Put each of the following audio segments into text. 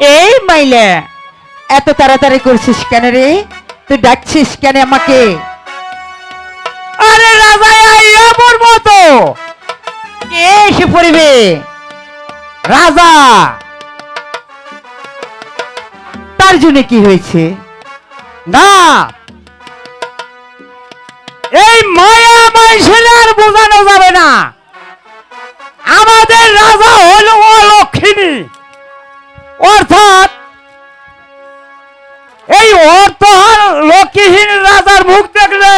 এই মাইলে, এত তাড়াতাড়ি করছিস কেন রে? তুই ডাকছিস কেন আমাকে? আরে রাজা আইয়া পড়ব তো কে এসে পড়বে? রাজা। তার জন্য কি হয়েছে? না। এই মায়া মাইসের আর বোঝানো যাবে না। আমাদের রাজা হল অলক্ষিণী। অর্থাৎ এই অর্থ লক্ষ্মীহীন রাজার মুখ দেখলে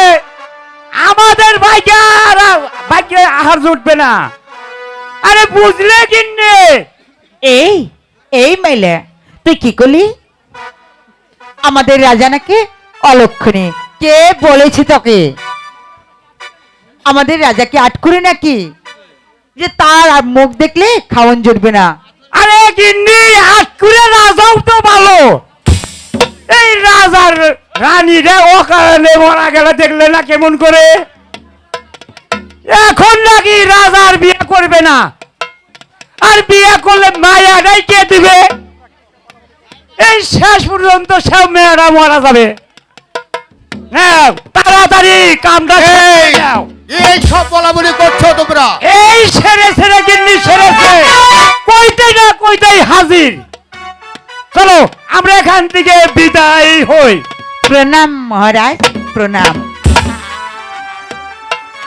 আমাদের ভাগ্যে আর আহার জুটবে না। আরে বুঝলে কিন্নে এই এই মাইলে তুই কি করলি? আমাদের রাজা নাকি অলক্ষণে। কে বলেছে তোকে? আমাদের রাজাকে আটকুরে নাকি? যে তার মুখ দেখলে খাওয়ান জুটবে না। আরে গিন্নি হাত করে রাজাও তো ভালো। এই রাজার রানী রে ও কারণে মারা গেলে দেখলে না কেমন করে? এখন নাকি রাজার বিয়ে করবে না। আর বিয়ে করলে মায়াটাই কে দিবে? এই শেষ পর্যন্ত সব মেয়েরা মারা যাবে। হ্যাঁ তাড়াতাড়ি কামটা হাজির। চলো আমরা এখান থেকে বিদায় হই। প্রণাম মহারাজ প্রণাম।